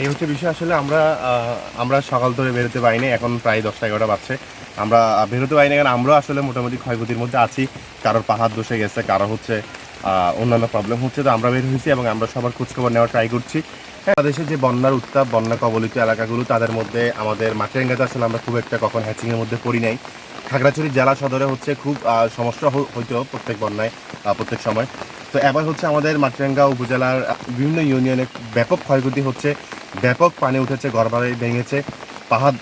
এই হচ্ছে বিষয়, আসলে আমরা আমরা সকাল ধরে বেরোতে পারিনি, এখন প্রায় দশটা এগারোটা বাজছে। আমরা বেরোতে পারিনি কারণ আমরাও আসলে মোটামুটি ক্ষয়ক্ষতির মধ্যে আছি, কারোর পাহাড় দোষে গেছে, কারও হচ্ছে অন্যান্য প্রবলেম হচ্ছে, তো আমরা বের হয়েছি এবং আমরা সবার খোঁজখবর নেওয়ার ট্রাই করছি। হ্যাঁ বাংলাদেশে যে বন্যার উত্তাপ, বন্যা কবলিত এলাকাগুলো, তাদের মধ্যে আমাদের মাটিরাঙ্গাতে আসলে আমরা খুব একটা কখন হ্যাচিংয়ের মধ্যে পড়ি নাই। খাগড়াছড়ি জেলা সদরে হচ্ছে খুব সমস্যা হইতো প্রত্যেক বন্যায় প্রত্যেক সময়। তো এবার হচ্ছে আমাদের মাটিরাঙ্গা উপজেলার বিভিন্ন ইউনিয়নে ব্যাপক ক্ষয়ক্ষতি হচ্ছে, ব্যাপক পানি উঠেছে ঘরবাড়ি ভেঙেছে, পাহাড়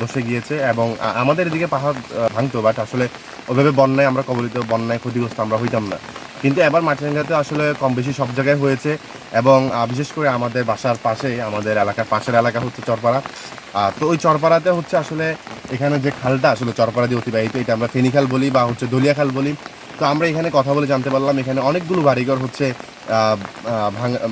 ধসে গিয়েছে এবং আমাদের এদিকে পাহাড় ভাঙতো বাট আসলে ওইভাবে বন্যায় আমরা কবলিত, বন্যায় ক্ষতিগ্রস্ত আমরা হইতাম না। কিন্তু এবার মাটিরাঙ্গাতে আসলে কম বেশি সব জায়গায় হয়েছে এবং বিশেষ করে আমাদের বাসার পাশে, আমাদের এলাকার পাশের এলাকা হচ্ছে চরপাড়া। তো ওই চরপাড়াতে হচ্ছে আসলে এখানে যে খালটা, আসলে চরপাড়া দিয়ে অতিবাহিত, এটা আমরা ফেনী খাল বলি বা হচ্ছে দলিয়া খাল বলি তো আমরা এখানে কথা বলে জানতে পারলাম, এখানে অনেকগুলো বাড়িঘর হচ্ছে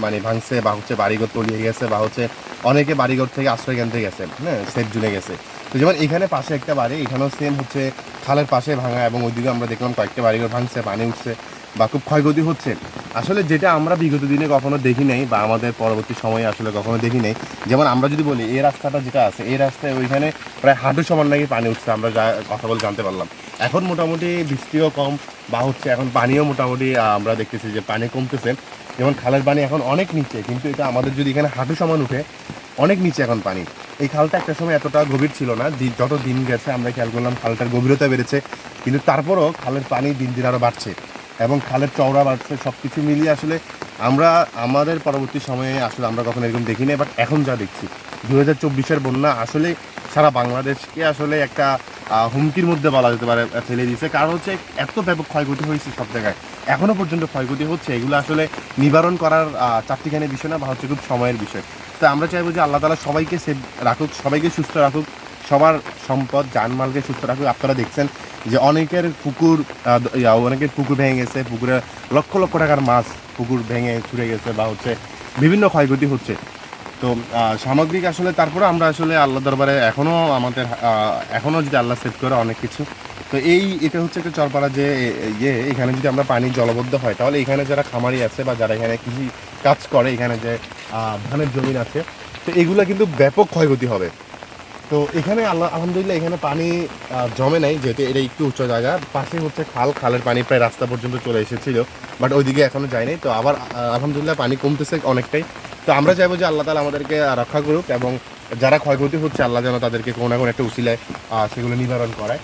মানে ভাঙছে বা হচ্ছে বাড়িঘর তলিয়ে গেছে বা হচ্ছে অনেকে বাড়িঘর থেকে আশ্রয় কেন্দ্রে গেছে হ্যাঁ সেফ জুনে গেছে। তো যেমন এখানে পাশে একটা বাড়ি, এখানেও সেম হচ্ছে খালের পাশে ভাঙা এবং ওইদিকে আমরা দেখলাম কয়েকটা বাড়িঘর ভাঙছে, পানি উঠছে বা খুব ক্ষয়ক্ষতি হচ্ছে। আসলে যেটা আমরা বিগত দিনে কখনো দেখি নাই বা আমাদের পরবর্তী সময়ে আসলে কখনো দেখি নাই, যেমন আমরা যদি বলি, এই রাস্তাটা যেটা আছে, এই রাস্তায় ওইখানে প্রায় হাঁটু সমান নাকি পানি উঠছে আমরা যা কথা বলে জানতে পারলাম। এখন মোটামুটি বৃষ্টিও কম বা হচ্ছে এখন পানিও মোটামুটি আমরা দেখতেছি যে পানি কমতেছে। যেমন খালের পানি এখন অনেক নিচে, কিন্তু এটা আমাদের যদি এখানে হাঁটু সমান উঠে, অনেক নিচে এখন পানি। এই খালটা একটা সময় এতটা গভীর ছিল না যত দিন গেছে আমরা খেয়াল করলাম খালটার গভীরতা বেড়েছে, কিন্তু তারপরও খালের পানি দিন দিন আরও বাড়ছে। এবং খালের চওড়া বাড়ছে সব কিছু মিলিয়ে আসলে আমরা আমাদের পরবর্তী সময়ে আসলে আমরা কখনো এরকম দেখিনি বাট এখন যা দেখছি দু হাজার চব্বিশের বন্যা আসলে সারা বাংলাদেশকে আসলে একটা হুমকির মধ্যে বলা যেতে পারে ফেলে দিয়েছে। কারণ হচ্ছে এত ব্যাপক ক্ষয়ক্ষতি হয়েছে সব জায়গায়। এখনও পর্যন্ত ক্ষয়ক্ষতি হচ্ছে, এগুলো আসলে নিবারণ করার চারটিখানি বিষয় না, বা হচ্ছে খুব সময়ের বিষয়। তো আমরা চাইব যে আল্লাহ তালা সবাইকে সেভ রাখুক, সবাইকে সুস্থ রাখুক, সবার সম্পদ জানমালকে সুস্থ রাখুক। আপনারা দেখছেন যে অনেকের পুকুর অনেকের পুকুর ভেঙে গেছে, পুকুরে লক্ষ লক্ষ টাকার মাছ পুকুর ভেঙে ছুড়ে গেছে বা হচ্ছে বিভিন্ন ক্ষয়ক্ষতি হচ্ছে। তো সামগ্রিক আসলে তারপরে আমরা আসলে আল্লাহ দরবারে এখনও আমাদের এখনও যদি আল্লাহ সেভ করে অনেক কিছু। তো এই, এটা হচ্ছে একটা চরপাড়া যে ইয়ে এখানে যদি আমরা পানি জলবদ্ধ হয়, তাহলে এখানে যারা খামারি আছে বা যারা এখানে কৃষি কাজ করে, এখানে যে ধানের জমিন আছে, তো এগুলো কিন্তু ব্যাপক ক্ষয়ক্ষতি হবে। তো এখানে আল্লাহ আলহামদুলিল্লাহ এখানে পানি জমে নাই, যেহেতু এটা একটু উঁচু জায়গা। পাশে হচ্ছে খাল, খালের পানি প্রায় রাস্তা পর্যন্ত চলে এসেছিল, বাট ওইদিকে এখনও যায়নি তো আবার আলহামদুলিল্লাহ পানি কমতেছে অনেকটাই। তো আমরা চাইব যে আল্লাহ তালা আমাদেরকে রক্ষা করুক এবং যারা ক্ষয়ক্ষতি হচ্ছে, আল্লাহ যেন তাদেরকে কোনো না কোনো একটা উচিলায় সেগুলো নিবারণ করায়।